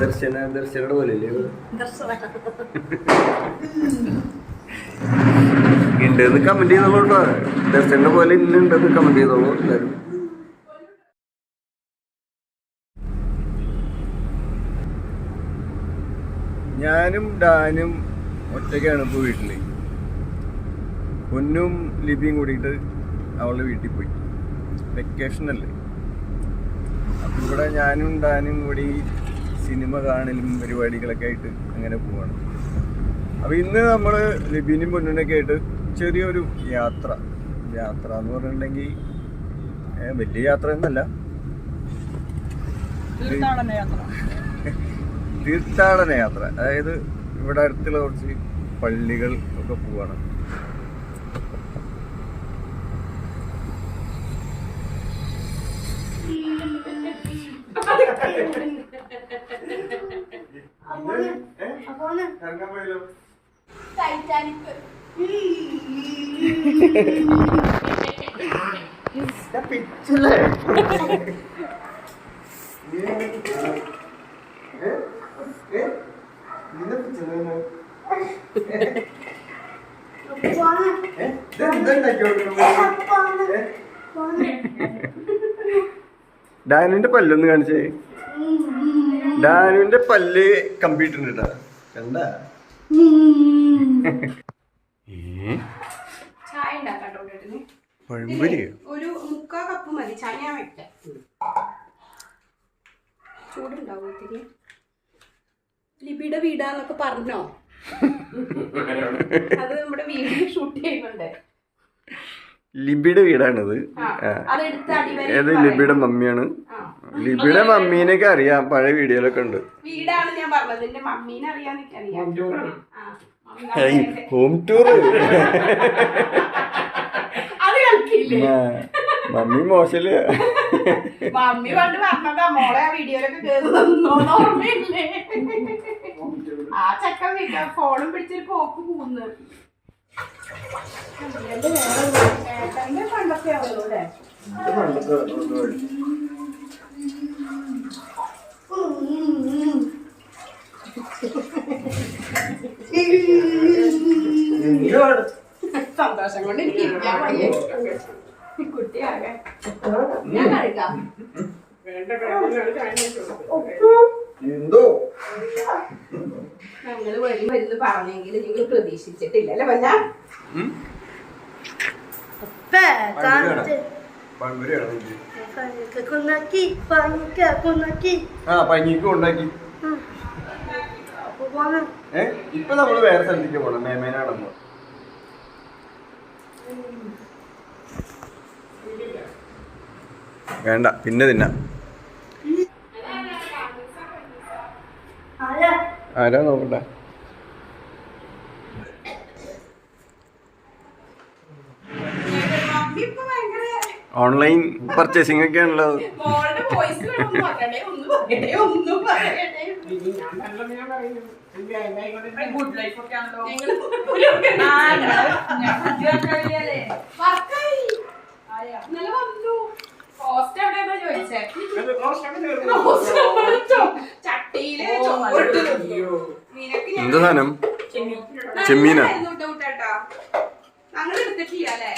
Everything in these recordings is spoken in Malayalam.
ദർശന ദർശനയുടെ പോലെ ഉണ്ടെന്ന് കമന്റ് ചെയ്തോളൂ കേട്ടോ. ദർശന്റെ പോലെ ഇല്ലുണ്ടെന്ന് കമന്റ് ചെയ്തോളൂ എല്ലാവരും ഞാനും ഡാനും ഒറ്റയ്ക്കാണ് ഇപ്പോൾ വീട്ടിൽ. പൊന്നും ലിപിയും കൂടിയിട്ട് അവളുടെ വീട്ടിൽ പോയി. വെക്കേഷൻ അല്ലേ? ഇവിടെ ഞാനും ഡാനും കൂടി സിനിമ കാണലും പരിപാടികളൊക്കെ ആയിട്ട് അങ്ങനെ പോവാണ്. അപ്പോൾ ഇന്ന് നമ്മൾ ലിബിനും പൊന്നിനൊക്കെ ആയിട്ട് ചെറിയൊരു യാത്ര. യാത്ര എന്ന് പറഞ്ഞിട്ടുണ്ടെങ്കിൽ വലിയ യാത്ര യാത്ര. തീർത്ഥാടന യാത്ര. അതായത് ഇവിടെ അടുത്തുള്ള കുറച്ച് പള്ളികൾ ഒക്കെ പോവാണ്. ഡാനുവിന്റെ പല്ലൊന്ന് കാണിച്ചേ. ഡാനുവിന്റെ പല്ല് കമ്പ്യൂട്ടറിന്റെ ഉണ്ട് കണ്ട? ഒരു മുക്കാ കപ്പ് മതി. ചായ ഞാൻ വെക്കാം. ചൂടുണ്ടാവും ഇത്തിരി ലിബിയുടെ വീടാന്നൊക്കെ പറഞ്ഞോ? അത് നമ്മുടെ വീഡിയോ ഷൂട്ട് ചെയ്യുന്നുണ്ട്. ലിബിയുടെ വീടാണിത്. അത്. ലിബിയുടെ മമ്മിയാണ്. ലിബിയുടെ മമ്മീനൊക്കെ അറിയാം പഴയ വീഡിയോയിലൊക്കെ ഉണ്ട്. വീടാണ് ഞാൻ പറഞ്ഞത്. എന്റെ മമ്മീനെ അറിയാൻ ഹോം ടൂർ മമ്മി മോശൽ മമ്മി പണ്ട് പറഞ്ഞതാ മോളെ ആ വീഡിയോയിലൊക്കെ ഓർമ്മയില്ലേ? ആ ചക്കൻ വീട്ടാ ഫോണും പിടിച്ചൊരു പോക്ക് പോകുന്നു ഏട്ടന്റെ പണ്ടൊക്കെ ആവുള്ളൂ അല്ലേ. സന്തോഷം കൊണ്ട് എനിക്ക് ഇരിക്കാൻ വയ്യ കുട്ടിയാകെ ഞാൻ കഴിക്കാം എന്തോ? ഞങ്ങൾ വരും വരുന്ന് പറഞ്ഞെങ്കിൽ നിങ്ങൾ പ്രതീക്ഷിച്ചിട്ടില്ല. അല്ലേ വല്ല പഞ്ഞിക്ക് ഉണ്ടാക്കി അപ്പൊ പോണ ഏ? ഇപ്പൊ നമ്മൾ വേറെ സ്ഥലത്തേക്ക് പോണം. മേമേനാണെന്ന് വേണ്ട. പിന്നെ തിന്ന. ആരാ നോക്കട്ടെ? ചട്ടിയിൽ പർച്ചേസിംഗ് ഒക്കെ ഞാൻ എന്താ സാധനം? ചെമ്മീനാ? എടുത്തിട്ടില്ല അല്ലേ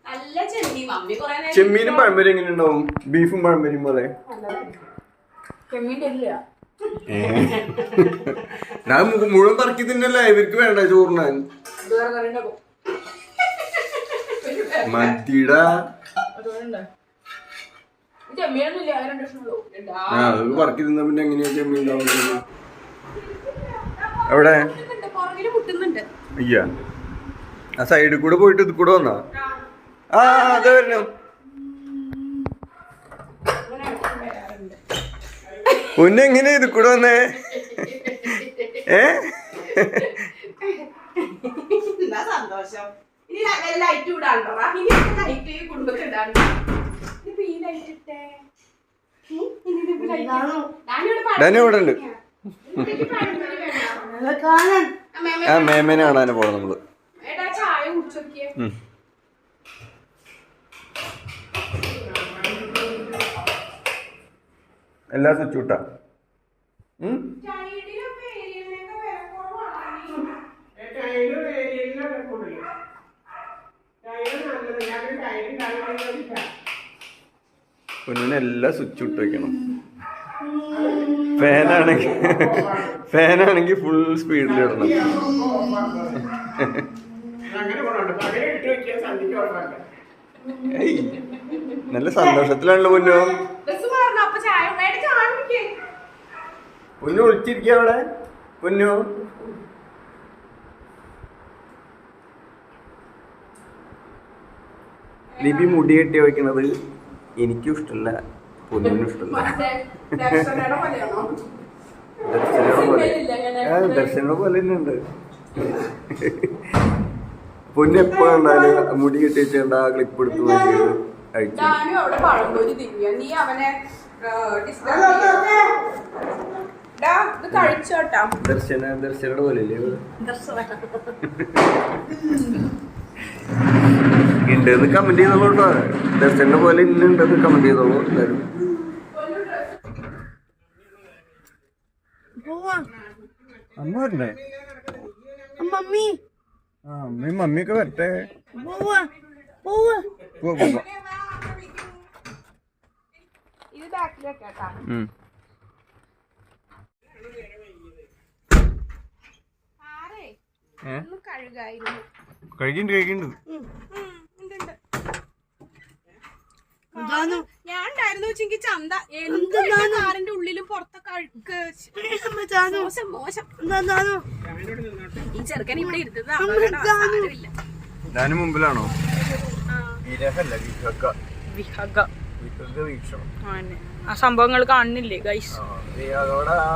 നല്ല ചെമ്മീൻ മമ്മി കൊറേ നേരം ചെമ്മീനും പഴംപൊരി എങ്ങനെ ഉണ്ടാവും? ബീഫും പഴംപൊരിയും പോലെ? ഞാൻ മുഴുവൻ പറക്കി തിന്നല്ലേ? ഇവർക്ക് വേണ്ട ചോറിനാൻ മതിട ആ അത് പറക്കി തിന്ന പിന്നെ എങ്ങനെയാ ചെമ്മീൻ ഉണ്ടാവുന്നത് എവിടെ? അയ്യ. ആ സൈഡിൽ കൂടെ പോയിട്ട് ഇത് കൂടെ വന്നാ? ആ അത് വരണം ഉന്നെങ്ങനെ ഇത് കൂടെ വന്നേ? ഏ? സന്തോഷം? ഇനി ലൈറ്റ് ഇടാണ്ടോ? ഇനി ലൈറ്റ് കുടുംബത്തിൽ ഇടാണ്ടോ? ഈ ഇട്ടേ? ആ, മേമ, ആ കാണാൻ പോണം നമ്മൾ. ചായ കുടിച്ചോക്കിയേ. ഞാൻ സ്വിച്ച് വിട്ടാ കുഞ്ഞിന് എല്ലാ സ്വിച്ച് ഇട്ട് വെക്കണം. ഫാനാണെങ്കിൽ ഫാനാണെങ്കിൽ ഫുൾ സ്പീഡിൽ ഇടണം. അങ്ങനെ നല്ല സന്തോഷത്തിലാണല്ലോ പൊന്നോ. പൊന്നു വിളിച്ചിരിക്കുക അവിടെ. പൊന്നു. ലിപി മുടി കെട്ടി വയ്ക്കണത് എനിക്കും ഇഷ്ടമല്ല പൊന്നിനും ഇഷ്ടമല്ല ദർശനയുടെ പോലെ. ദർശനയുടെ പോലെ തന്നെ ഉണ്ട് പൊന്നു എപ്പോ മുടി കെട്ടി വെച്ചേണ്ട ആ ക്ലിപ്പ് എടുത്ത് നോക്കിയിട്ട് അയച്ചു. ഞാനും അവിടെ പഴംപൊരി തിരിഞ്ഞു നീ അവനെ ഡിസ്റ്റർബ് ഇത് കഴിച്ചോട്ടാ ദർശന ദർശനയുടെ പോലെ അല്ലേ ഇവൾ? ഉണ്ടെന്ന് കമന്റ് ചെയ്തോളൂ കേട്ടോ ദർശന്റെ പോലെ ഇന്നുണ്ടെന്ന് കമന്റ് ചെയ്തോളൂ എല്ലാവരും പോവാ. അമ്മ വരണ്ടേ മമ്മി ആ അമ്മയും മമ്മിയൊക്കെ വരട്ടെ. കഴുകിണ്ട് പോവാ പോവാ, പോവാ. ഇത് ബാക്കിലേക്കാട്ടാ ഉം. ആരേ ഏ? ഒന്ന് കഴുകായിരുന്നു കഴിക്കുന്നുണ്ട് കഴിക്കുന്നുണ്ട് ഉം, ഉണ്ട്, ഉണ്ട്. എന്താണ് ഞാൻ ഉണ്ടായിരുന്നു വെച്ചെങ്കിൽ ചന്ത. എന്ത്? കാറിന്റെ ഉള്ളിലും പുറത്തൊക്കെ അഴുക്ക്. മോശം ഈ ചെറുക്കൻ ഇവിടെ ഞാനും മുമ്പിലാണോ? ആ, സംഭവങ്ങൾ കാണുന്നില്ലേ ഗൈസ് അതോടെ ആ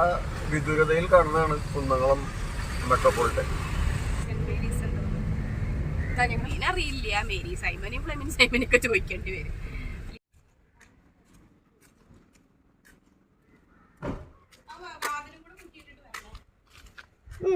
വിദൂരതയിൽ കാണുന്നതാണ് കുന്നംകുളം മെട്രോപൊളിറ്റൻ അറിയില്ല മേരി സൈമനും ഫ്ലെമിൻ സൈമനൊക്കെ ചോദിക്കേണ്ടി വരും. I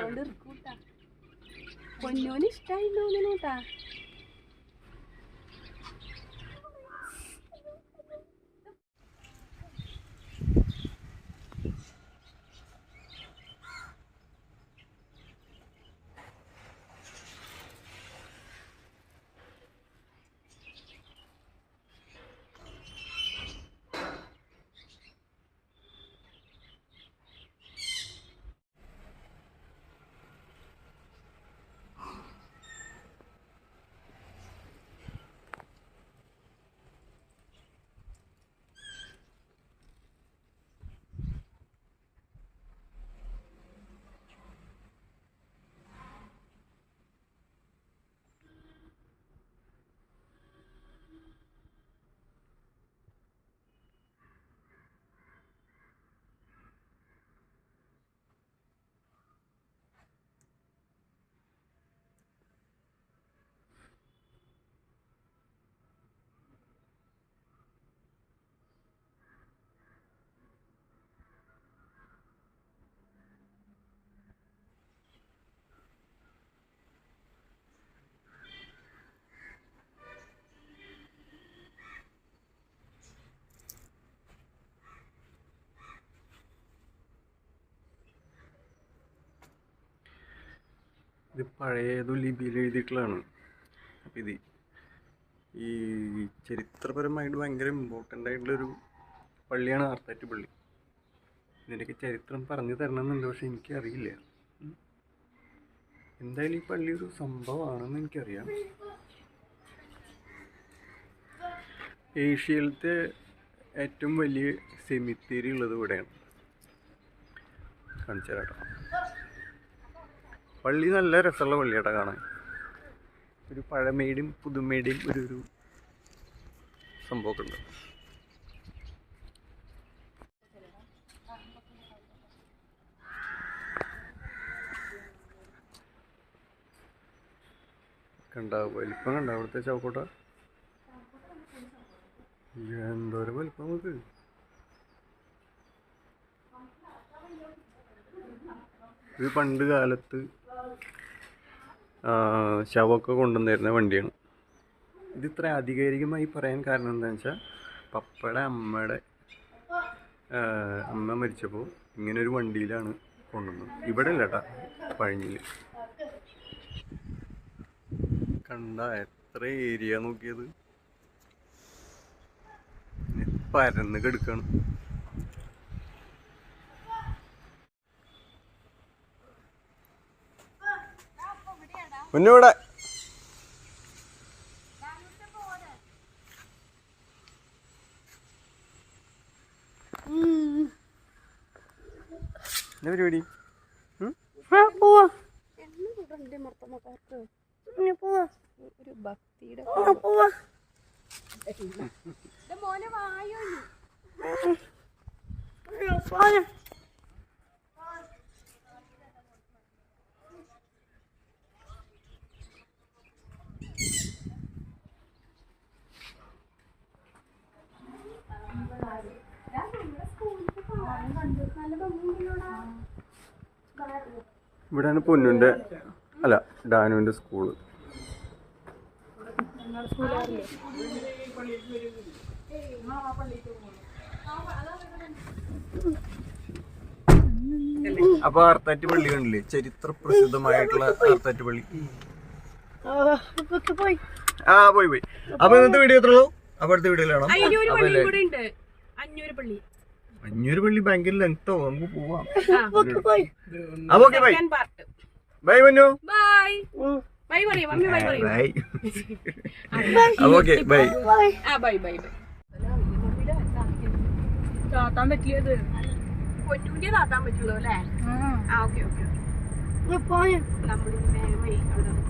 don't know. O nem está indo não, não. ഇത് പഴയതു ലിപിയിൽ എഴുതിയിട്ടുള്ളതാണ്. അപ്പം ഇത് ഈ ചരിത്രപരമായിട്ട് ഭയങ്കര ഇമ്പോർട്ടന്റ് ആയിട്ടുള്ളൊരു പള്ളിയാണ് ആർത്താറ്റ് പള്ളി. ഇതിന്റെയൊക്കെ ചരിത്രം പറഞ്ഞു തരണമെന്നുണ്ട് പക്ഷെ എനിക്കറിയില്ല. എന്തായാലും ഈ പള്ളി ഒരു സംഭവമാണെന്ന് എനിക്കറിയാം. ഏഷ്യയിലത്തെ ഏറ്റവും വലിയ സെമിത്തേരി ഉള്ളത് ഇവിടെയാണ്. കാണിച്ചു പള്ളി നല്ല രസമുള്ള പള്ളിയാട്ടോ കാണാൻ. ഒരു പഴമേടിയും പുതുമേടിയും ഒരു ഒരു സംഭവമൊക്കെ ഉണ്ട്. ഉണ്ടാവും. വലിപ്പം കണ്ട അവിടുത്തെ ചവക്കോട്ട എന്തോരം വലിപ്പം നമുക്ക്. ഇത് പണ്ട് കാലത്ത് ശവമൊക്കെ കൊണ്ടുവന്നിരുന്ന വണ്ടിയാണ്. ഇത് ഇത്ര ആധികാരികമായി പറയാൻ കാരണം എന്താണെന്ന് വെച്ചാൽ പപ്പയുടെ അമ്മയുടെ അമ്മ മരിച്ചപ്പോൾ ഇങ്ങനെ ഒരു വണ്ടിയിലാണ് കൊണ്ടുവന്നത്. ഇവിടെ അല്ല കേട്ടാ പഴഞ്ഞിൽ കണ്ട എത്ര ഏരിയ നോക്കിയത്? പരന്ന് കെടുക്കാണ്. മുന്നൂടെ എന്താ പരിപാടി? ഒരു ഭക്തിയുടെ ആ, പോവാ. മോനെ വായോ ഇവിടെയാണ് പൊന്നുന്റെ അല്ല ഡാനുവിന്റെ സ്കൂൾ. അപ്പൊ ആർത്താറ്റ് പള്ളി കണ്ടില്ലേ? ചരിത്ര പ്രസിദ്ധമായിട്ടുള്ള ആർത്താറ്റ് പള്ളി. ആ, പോയി ആ പോയി. പോയി അപ്പൊ ഇന്നത്തെ വീഡിയോ എത്രയുള്ളൂ? ഉള്ളൂ അപ്പൊ അടുത്ത വീഡിയോയിലാണോ അഞ്ഞൂറ് പള്ളി. അഞ്ഞൂറ് പള്ളി ഭയങ്കര ലെങ്തോ നമുക്ക് പോവാം. അപ്പൊ okay. Bye bye Mannu bye bye പറയും മമ്മി ബൈ പറയും. ബൈ അപ്പൊ ഓക്കെ ബൈ ആ ബൈ ബൈ ബൈ താത്താൻ പറ്റിയത്? താത്താൻ പറ്റുള്ളൂ അല്ലേ? ആ. ഓക്കെ ഓക്കെ അവിടെ